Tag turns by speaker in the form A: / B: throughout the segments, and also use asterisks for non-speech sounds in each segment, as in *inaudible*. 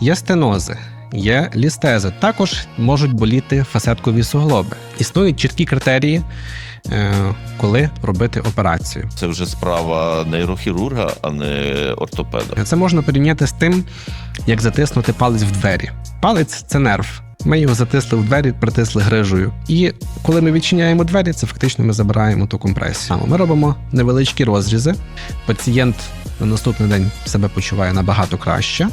A: Є стенози, є лістези. Також можуть боліти фасеткові суглоби. Існують чіткі критерії, е, коли робити операцію.
B: Це вже справа нейрохірурга, а не ортопеда.
A: Це можна порівняти з тим, як затиснути палець в двері. Палець це нерв. Ми його затисли в двері, притисли грижею. І коли ми відчиняємо двері, це фактично ми забираємо ту компресію. Ми робимо невеличкі розрізи. Пацієнт на наступний день себе почуває набагато краще,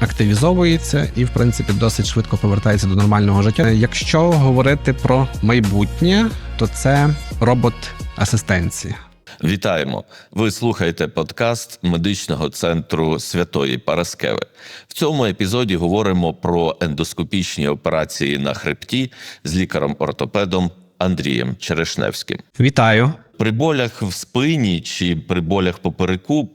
A: активізовується і, в принципі, досить швидко повертається до нормального життя. Якщо говорити про майбутнє, то це робот-асистенція.
B: Вітаємо! Ви слухаєте подкаст медичного центру Святої Параскеви. В цьому епізоді говоримо про ендоскопічні операції на хребті з лікарем-ортопедом Андрієм Черешневським.
A: Вітаю!
B: При болях в спині чи при болях попереку.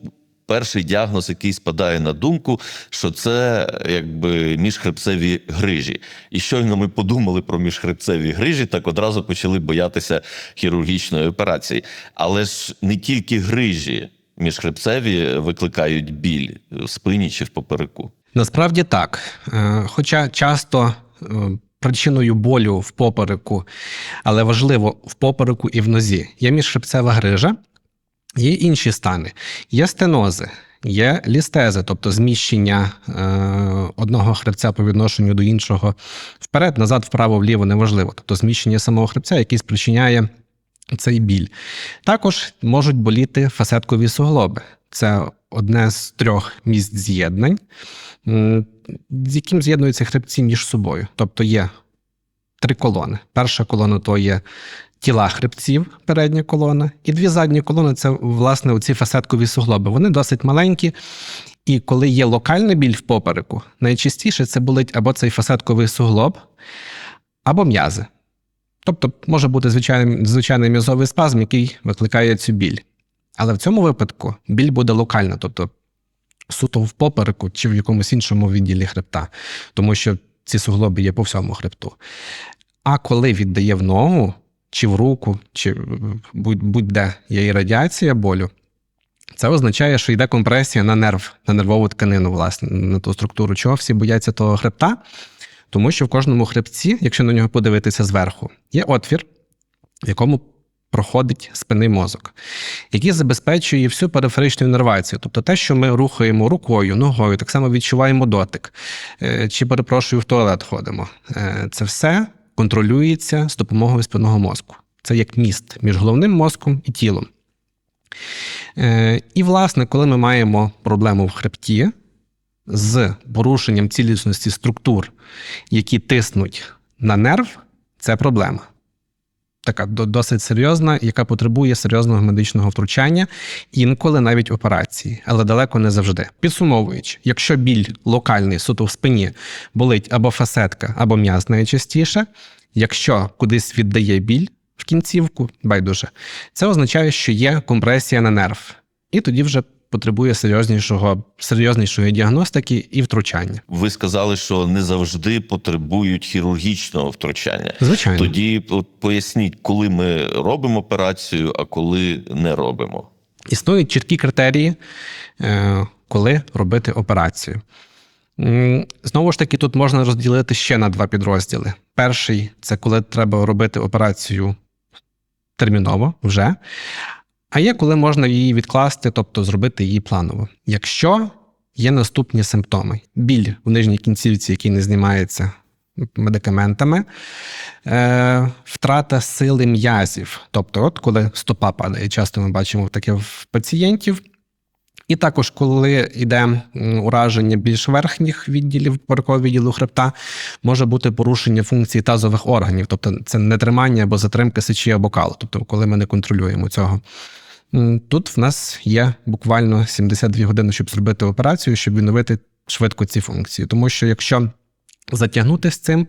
B: Перший діагноз, який спадає на думку, що це якби міжхребцеві грижі. І щойно ми подумали про міжхребцеві грижі, так одразу почали боятися хірургічної операції. Але ж не тільки грижі міжхребцеві викликають біль в спині чи в попереку.
A: Насправді так. Е, Хоча часто е, причиною болю в попереку, але важливо в попереку і в нозі, є міжхребцева грижа, є інші стани, є стенози. Є лістези, тобто зміщення е, одного хребця по відношенню до іншого вперед, назад, вправо, вліво неважливо. Тобто зміщення самого хребця, який спричиняє цей біль. Також можуть боліти фасеткові суглоби. Це одне з трьох місць з'єднань, з яким з'єднуються хребці між собою. Тобто є три колони. Перша колона то є тіла хребців, передня колона, і дві задні колони це власне оці фасеткові суглоби. Вони досить маленькі. І коли є локальний біль в попереку, найчастіше це болить або цей фасетковий суглоб, або м'язи. Тобто може бути звичайний, звичайний м'язовий спазм, який викликає цю біль. Але в цьому випадку біль буде локальна, тобто суто в попереку чи в якомусь іншому відділі хребта, тому що ці суглоби є по всьому хребту. А коли віддає в ногу, чи в руку, чи будь- будь-де є і радіація болю, це означає, що йде компресія на нерв, на нервову тканину, власне, на ту структуру. Чого всі бояться того хребта? Тому що в кожному хребці, якщо на нього подивитися зверху, є отвір, в якому проходить спинний мозок, який забезпечує всю периферичну іннервацію. Тобто те, що ми рухаємо рукою, ногою, так само відчуваємо дотик, е, чи перепрошую, в туалет ходимо. Е, Це все контролюється з допомогою спинного мозку. Це як міст між головним мозком і тілом. Е, І, власне, коли ми маємо проблему в хребті з порушенням цілісності структур, які тиснуть на нерв, це проблема. Така до- досить серйозна, яка потребує серйозного медичного втручання, інколи навіть операції, але далеко не завжди. Підсумовуючи, якщо біль локальний суто в спині болить або фасетка, або м'яз найчастіше, якщо кудись віддає біль в кінцівку, байдуже, це означає, що є компресія на нерв, і тоді вже потребує серйознішого, серйознішої діагностики і втручання.
B: Ви сказали, що не завжди потребують хірургічного втручання.
A: Звичайно.
B: Тоді от поясніть, коли ми робимо операцію, а коли не робимо.
A: Існують чіткі критерії, е, коли робити операцію. Знову ж таки, тут можна розділити ще на два підрозділи. Перший це коли треба робити операцію терміново вже, а є коли можна її відкласти, тобто зробити її планово. Якщо є наступні симптоми: біль в нижній кінцівці, який не знімається медикаментами, е, втрата сили м'язів. Тобто, от коли стопа падає, часто ми бачимо таке в пацієнтів. І також, коли йде ураження більш верхніх відділів поперекового відділу хребта, може бути порушення функції тазових органів, тобто це нетримання або затримка сечі або калу, тобто коли ми не контролюємо цього. Тут в нас є буквально 72 години, щоб зробити операцію, щоб відновити швидко ці функції. Тому що якщо затягнути з цим,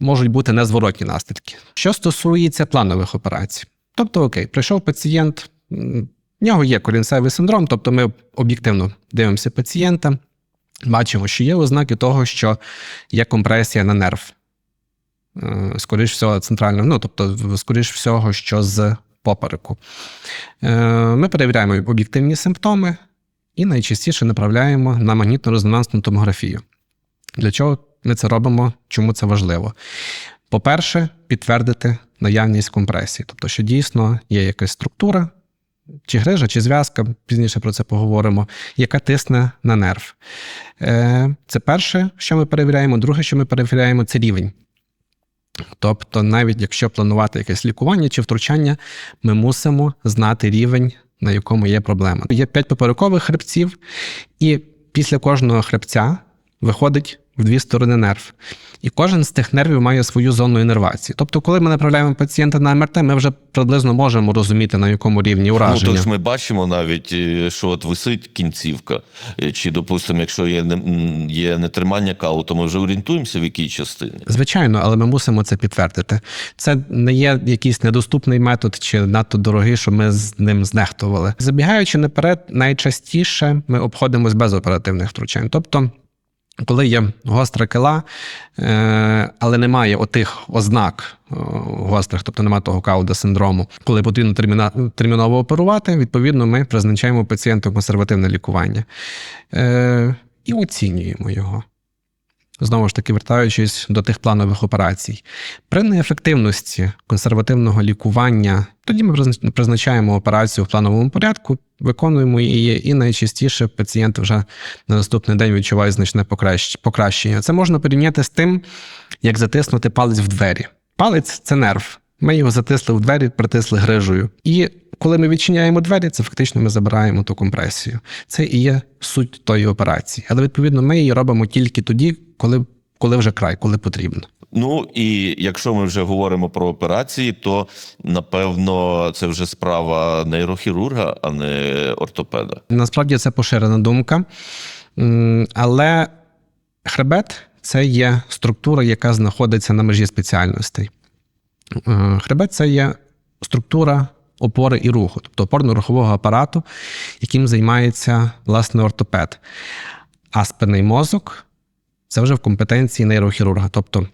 A: можуть бути незворотні наслідки. Що стосується планових операцій, тобто, окей, прийшов пацієнт, в нього є корінцевий синдром, тобто ми об'єктивно дивимося пацієнта, бачимо, що є ознаки того, що є компресія на нерв. Е, Скоріш всього, центрально, ну тобто, скоріш всього, що з попереку. Е, Ми перевіряємо об'єктивні симптоми і найчастіше направляємо на магнітно-резонансну томографію. Для чого ми це робимо? Чому це важливо? По-перше, підтвердити наявність компресії, тобто, що дійсно є якась структура, чи грижа, чи зв'язка, пізніше про це поговоримо, яка тисне на нерв. Е, Це перше, що ми перевіряємо. Друге, що ми перевіряємо, це рівень. Тобто, навіть якщо планувати якесь лікування чи втручання, ми мусимо знати рівень, на якому є проблема. Є п'ять поперекових хребців, і після кожного хребця виходить в дві сторони нерв. І кожен з тих нервів має свою зону інервації. Тобто, коли ми направляємо пацієнта на МРТ, ми вже приблизно можемо розуміти, на якому рівні
B: Ну,
A: ураження.
B: тож ми бачимо навіть, е, що от висить кінцівка, е, чи, допустимо, якщо є, є нетримання калу, то ми вже орієнтуємося, в якій частині.
A: Звичайно, але ми мусимо це підтвердити. Це не є якийсь недоступний метод чи надто дорогий, що ми з ним знехтували. Забігаючи наперед, найчастіше ми обходимось без оперативних втручань. Тобто, коли є гостра кила, е, але немає отих ознак е, гострих, тобто немає того кауда синдрому, коли потрібно терміново оперувати, відповідно, ми призначаємо пацієнту консервативне лікування е, і оцінюємо його. Знову ж таки, вертаючись до тих планових операцій. При неефективності консервативного лікування, тоді ми призначаємо операцію в плановому порядку, виконуємо її, і найчастіше пацієнт вже на наступний день відчуває значне покращення. Це можна порівняти з тим, як затиснути палець в двері. Палець це нерв. Ми його затисли в двері, притисли грижею. І коли ми відчиняємо двері, це фактично ми забираємо ту компресію. Це і є суть тої операції. Але відповідно ми її робимо тільки тоді, коли, коли вже край, коли потрібно.
B: Ну і якщо ми вже говоримо про операції, то напевно це вже справа нейрохірурга, а не ортопеда.
A: Насправді це поширена думка. Але хребет це є структура, яка знаходиться на межі спеціальностей. Е, Хребет це є структура опори і руху, тобто опорно-рухового апарату, яким займається власне ортопед. А спинний мозок це вже в компетенції нейрохірурга. Тобто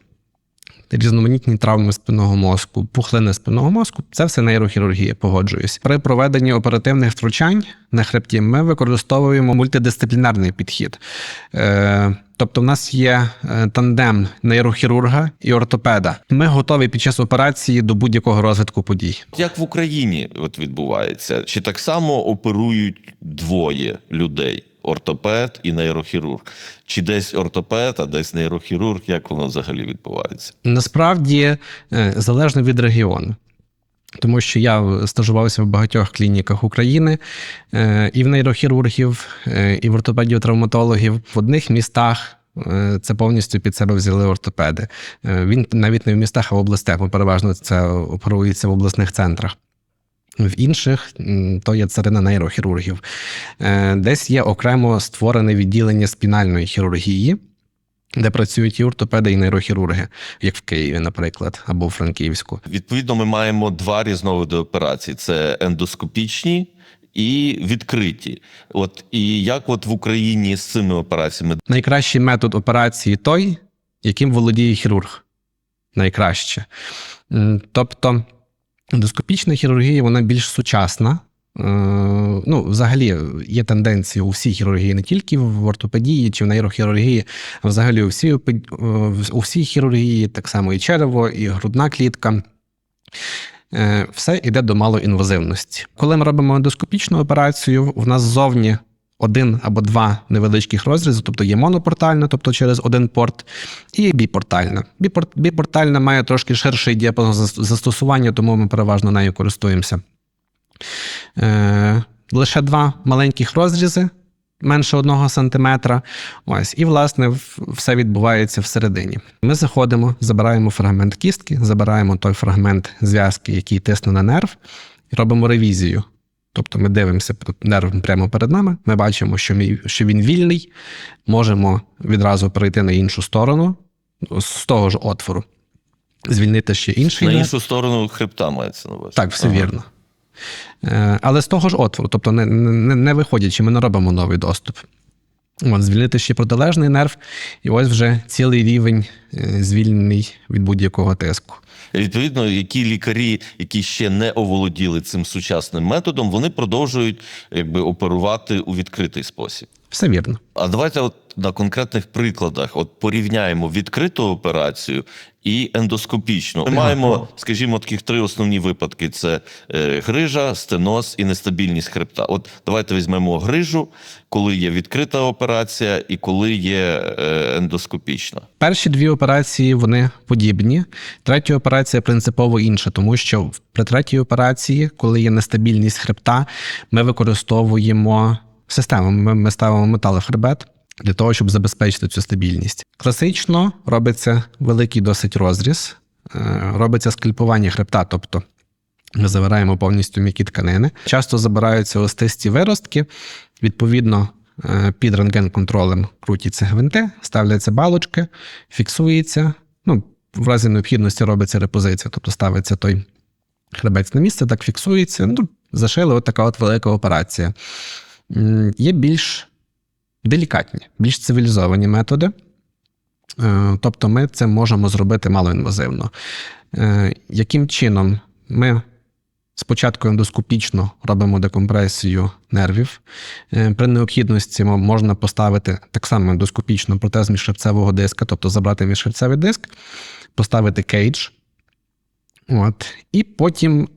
A: різноманітні травми спинного мозку, пухлини спинного мозку це все нейрохірургія, погоджуюсь. При проведенні оперативних втручань на хребті ми використовуємо мультидисциплінарний підхід. Е, Тобто, в нас є е, тандем нейрохірурга і ортопеда. Ми готові під час операції до будь-якого розвитку подій.
B: Як в Україні от відбувається? Чи так само оперують двоє людей? Ортопед і нейрохірург? Чи десь ортопед, а десь нейрохірург? Як воно взагалі відбувається?
A: Насправді е, залежно від регіону. Тому що я стажувався в багатьох клініках України е, і в нейрохірургів, е, і в ортопедів-травматологів. В одних містах це повністю під себе взяли ортопеди. Він навіть не в містах, а в областях, бо переважно це оперується в обласних центрах. В інших то є царина нейрохірургів. Е, Десь є окремо створене відділення спінальної хірургії, де працюють і ортопеди, і нейрохірурги, як в Києві, наприклад, або в Франківську.
B: Відповідно, ми маємо два різновиди операцій: це ендоскопічні і відкриті. От і як от в Україні з цими операціями?
A: Найкращий метод операції той, яким володіє хірург. Найкраще. Тобто, ендоскопічна хірургія вона більш сучасна. Е, Ну, взагалі, є тенденції у всій хірургії, не тільки в ортопедії чи в нейрохірургії, а взагалі у всій, у всій хірургії, так само і черево, і грудна клітка. Е, Все йде до малоінвазивності. Коли ми робимо ендоскопічну операцію, в нас ззовні один або два невеличких розрізи, тобто є монопортальна, тобто через один порт, і біпортальна. Біпорт, біпортальна має трошки ширший діапазон застосування, тому ми переважно нею користуємося. Е, лише два маленьких розрізи, менше одного сантиметра. Ось, і, власне, все відбувається всередині. Ми заходимо, забираємо фрагмент кістки, забираємо той фрагмент зв'язки, який тисне на нерв, і робимо ревізію. Тобто ми дивимося нерв прямо перед нами, ми бачимо, що, мій, що він вільний, можемо відразу перейти на іншу сторону з того ж отвору, звільнити ще інший
B: На
A: нерв.
B: іншу сторону хребта мається на увазі.
A: Так, все
B: Ага.
A: вірно. Е, Але з того ж отвору, тобто не, не, не виходячи, ми не робимо новий доступ. От, звільнити ще протилежний нерв, і ось вже цілий рівень е, звільнений від будь-якого тиску.
B: Відповідно, які лікарі, які ще не оволоділи цим сучасним методом, вони продовжують якби оперувати у відкритий спосіб.
A: Все вірно.
B: А давайте от на конкретних прикладах от порівняємо відкриту операцію і ендоскопічну. Ми маємо, скажімо, таких три основні випадки: це е, грижа, стеноз і нестабільність хребта. От давайте візьмемо грижу, коли є відкрита операція і коли є е, ендоскопічна.
A: Перші дві операції вони подібні. Третя операція принципово інша, тому що при третій операції, коли є нестабільність хребта, ми використовуємо систему. Ми, ми ставимо метал в хребет для того, щоб забезпечити цю стабільність. Класично робиться великий досить розріз, е, робиться скальпування хребта, тобто ми забираємо повністю м'які тканини. Часто забираються остисті виростки. Відповідно, е, під рентген-контролем крутяться гвинти, ставляться балочки, фіксується. Ну, в разі необхідності робиться репозиція, тобто ставиться той хребець на місце, так фіксується. Ну, зашили от така от велика операція. Є більш делікатні, більш цивілізовані методи. Е, Тобто ми це можемо зробити малоінвазивно. Е, Яким чином ми спочатку ендоскопічно робимо декомпресію нервів. Е, При необхідності можна поставити так само ендоскопічно протез міжхребцевого диска, тобто забрати міжхребцевий диск, поставити кейдж. От, і потім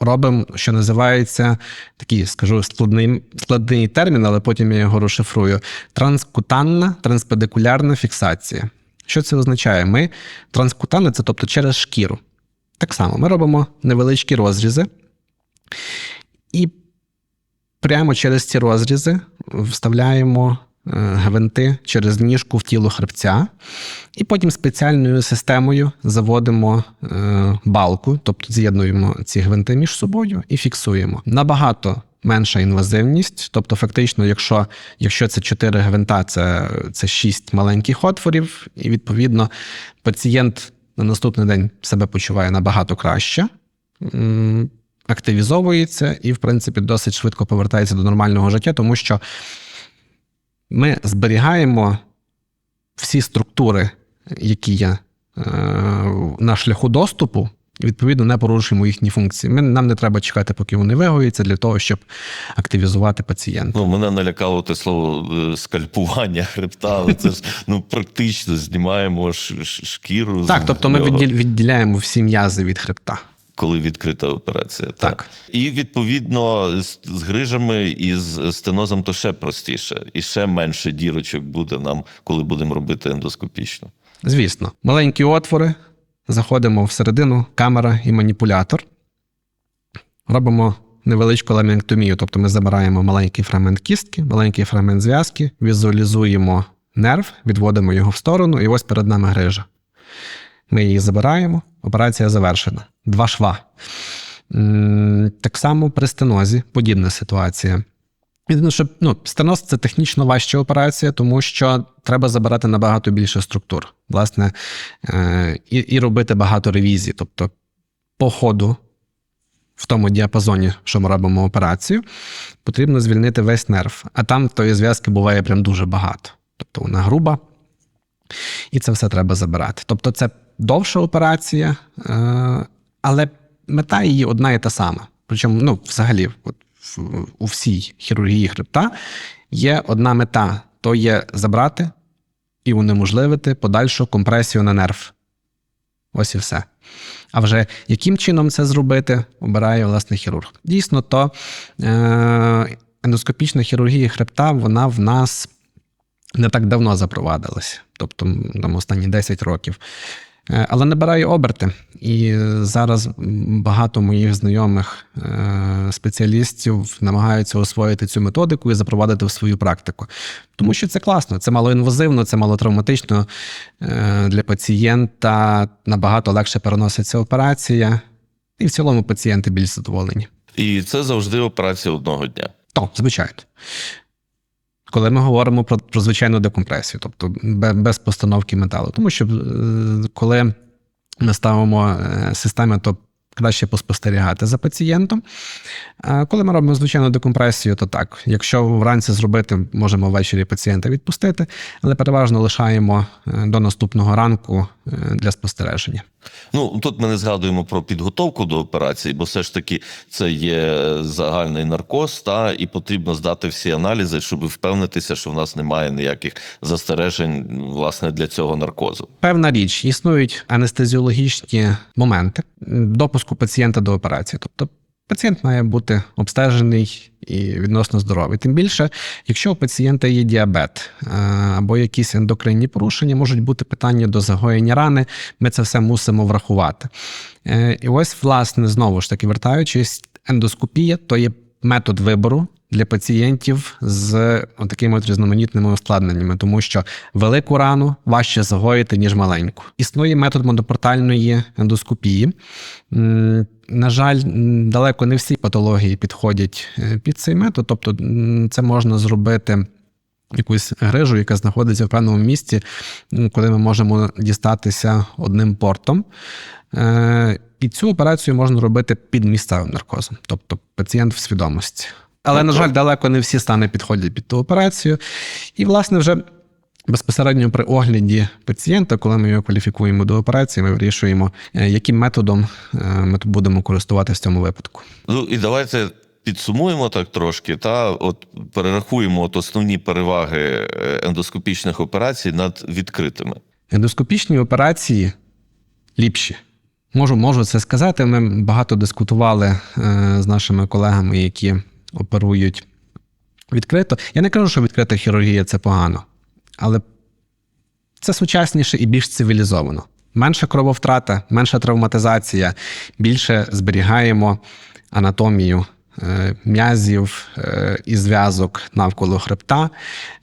A: робимо, що називається такий, скажу, складний, складний термін, але потім я його розшифрую: транскутанна транспедикулярна фіксація. Що це означає? Ми транскутанна це тобто через шкіру. Так само ми робимо невеличкі розрізи, і прямо через ці розрізи вставляємо е, гвинти через ніжку в тіло хребця, і потім спеціальною системою заводимо е, балку, тобто з'єднуємо ці гвинти між собою і фіксуємо. Набагато менша інвазивність, тобто, фактично, якщо, якщо це 4 гвинта, це, це 6 маленьких отворів, і відповідно пацієнт на наступний день себе почуває набагато краще. Активізовується і, в принципі, досить швидко повертається до нормального життя, тому що ми зберігаємо всі структури, які є е, на шляху доступу, і відповідно не порушуємо їхні функції. Ми, нам не треба чекати, поки вони вигоються, для того, щоб активізувати пацієнта.
B: Ну, мене налякало те слово е, скальпування хребта, але це ж *laughs* ну практично знімаємо шкіру.
A: Так, тобто ми відділяємо всі м'язи від хребта.
B: Коли відкрита операція.
A: Так.
B: І відповідно з, з грижами і з стенозом то ще простіше, і ще менше дірочок буде нам, коли будемо робити ендоскопічно.
A: Звісно, маленькі отвори, заходимо всередину, камера і маніпулятор. Робимо невеличку ламінектомію, тобто ми забираємо маленький фрагмент кістки, маленький фрагмент зв'язки, візуалізуємо нерв, відводимо його в сторону, і ось перед нами грижа. Ми її забираємо, операція завершена. Два шва. Так само при стенозі подібна ситуація. Єдине, що ну, стеноз це технічно важча операція, тому що треба забирати набагато більше структур, власне, е, і, і робити багато ревізій. Тобто, по ходу, в тому діапазоні, що ми робимо операцію, потрібно звільнити весь нерв. А там тої зв'язки буває прям дуже багато. Тобто вона груба, і це все треба забирати. Тобто, це довша операція, е, але мета її одна і та сама. Причому, ну, взагалі, от, у всій хірургії хребта є одна мета: то є забрати і унеможливити подальшу компресію на нерв. Ось і все. А вже яким чином це зробити, обирає власне хірург. Дійсно, то е, ендоскопічна хірургія хребта, вона в нас не так давно запровадилася, тобто там останні 10 років. Е, Але набирає оберти. І зараз багато моїх знайомих е, спеціалістів намагаються освоїти цю методику і запровадити в свою практику. Тому що це класно, це малоінвазивно, це малотравматично е, для пацієнта. Набагато легше переноситься операція, і в цілому пацієнти більш задоволені.
B: І це завжди операція одного дня.
A: То, звичайно. Коли ми говоримо про, про звичайну декомпресію, тобто без постановки металу. Тому що е, коли ми ставимо е, системи, то краще поспостерігати за пацієнтом. А Коли ми робимо звичайну декомпресію, то так. Якщо вранці зробити, можемо ввечері пацієнта відпустити, але переважно лишаємо е, до наступного ранку для спостереження.
B: Ну тут ми не згадуємо про підготовку до операції, бо все ж таки це є загальний наркоз, та і потрібно здати всі аналізи, щоб впевнитися, що в нас немає ніяких застережень власне для цього наркозу.
A: Певна річ, існують анестезіологічні моменти допуску пацієнта до операції. Тобто пацієнт має бути обстежений і відносно здоровий. Тим більше, якщо у пацієнта є діабет е, або якісь ендокринні порушення, можуть бути питання до загоєння рани. Ми це все мусимо врахувати. Е, І ось, власне, знову ж таки, вертаючись, ендоскопія то є метод вибору для пацієнтів з такими от різноманітними ускладненнями, тому що велику рану важче загоїти, ніж маленьку. Існує метод монопортальної ендоскопії. На жаль, далеко не всі патології підходять е, під цей метод, тобто це можна зробити. Якусь грижу, яка знаходиться в певному місці, коли ми можемо дістатися одним портом. І цю операцію можна робити під місцевим наркозом, тобто пацієнт в свідомості. Але, на жаль, далеко не всі стани підходять під ту операцію. І, власне, вже безпосередньо при огляді пацієнта, коли ми його кваліфікуємо до операції, ми вирішуємо, е, яким методом е, ми будемо користуватися в цьому випадку.
B: Ну і давайте підсумуємо так трошки, та от перерахуємо от основні переваги е, ендоскопічних операцій над відкритими.
A: Ендоскопічні операції ліпші. Можу, можу це сказати. Ми багато дискутували е, з нашими колегами, які оперують відкрито. Я не кажу, що відкрита хірургія це погано, але це сучасніше і більш цивілізовано. Менша крововтрата, менша травматизація, більше зберігаємо анатомію м'язів е, і зв'язок навколо хребта,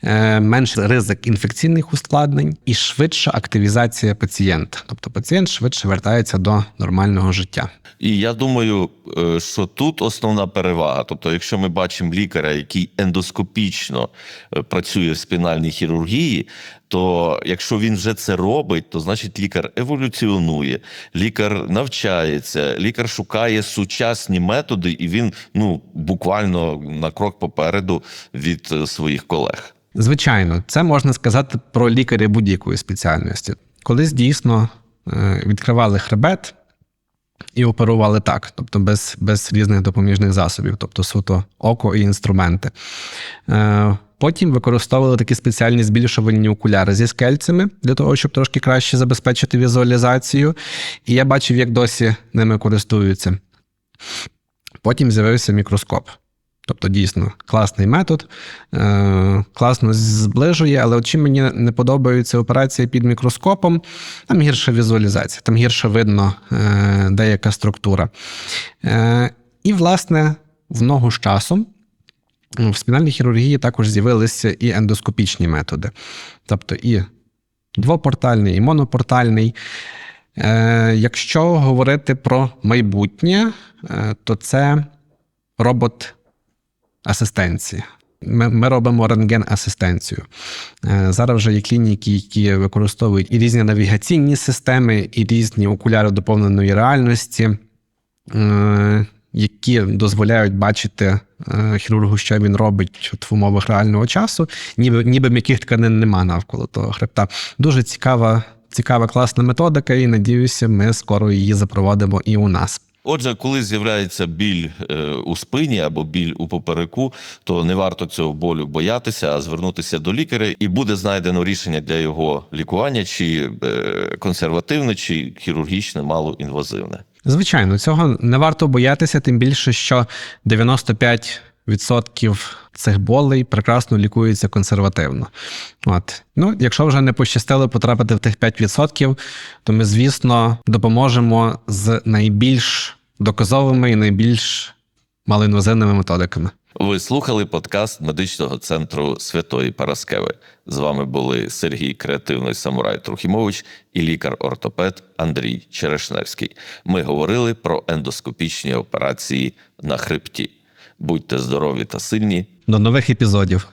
A: е, менший ризик інфекційних ускладнень і швидша активізація пацієнта. Тобто пацієнт швидше вертається до нормального життя.
B: І я думаю, е, що тут основна перевага. Тобто, якщо ми бачимо лікаря, який ендоскопічно е, працює в спінальній хірургії, то якщо він вже це робить, то значить лікар еволюціонує, лікар навчається, лікар шукає сучасні методи, і він ну буквально на крок попереду від е, своїх колег.
A: Звичайно, це можна сказати про лікаря будь-якої спеціальності. Колись дійсно е, відкривали хребет і оперували так, тобто без, без різних допоміжних засобів, тобто суто око і інструменти. Потім використовували такі спеціальні збільшувальні окуляри зі скельцями для того, щоб трошки краще забезпечити візуалізацію. І я бачив, як досі ними користуються. Потім з'явився мікроскоп. Тобто, дійсно, класний метод, е, класно зближує, але от чим мені не подобаються операції під мікроскопом, там гірша візуалізація, там гірше видно е, деяка структура. Е, і, власне, в ногу з часом в спінальній хірургії також з'явилися і ендоскопічні методи. Тобто і двопортальний, і монопортальний. Е, якщо говорити про майбутнє, е, то це робот асистенції. Ми, ми робимо рентген-асистенцію. Е, Зараз вже є клініки, які використовують і різні навігаційні системи, і різні окуляри доповненої реальності, які дозволяють бачити е, хірургу, що він робить от в умовах реального часу, ніби, ніби м'яких тканин нема навколо того хребта. Дуже цікава, цікава класна методика, і надіюся, ми скоро її запровадимо і у нас.
B: Отже, коли з'являється біль е, у спині або біль у попереку, то не варто цього болю боятися, а звернутися до лікаря, і буде знайдено рішення для його лікування, чи е, консервативне, чи хірургічне, малоінвазивне.
A: Звичайно, цього не варто боятися, тим більше, що 95% цих болей прекрасно лікуються консервативно. От. Ну, якщо вже не пощастило потрапити в тих 5%, то ми, звісно, допоможемо з найбільш доказовими і найбільш малоінвазивними методиками.
B: Ви слухали подкаст медичного центру Святої Параскеви. З вами були Сергій Креативний Самурай Трухімович і лікар-ортопед Андрій Черешневський. Ми говорили про ендоскопічні операції на хребті. Будьте здорові та сильні.
A: До нових епізодів.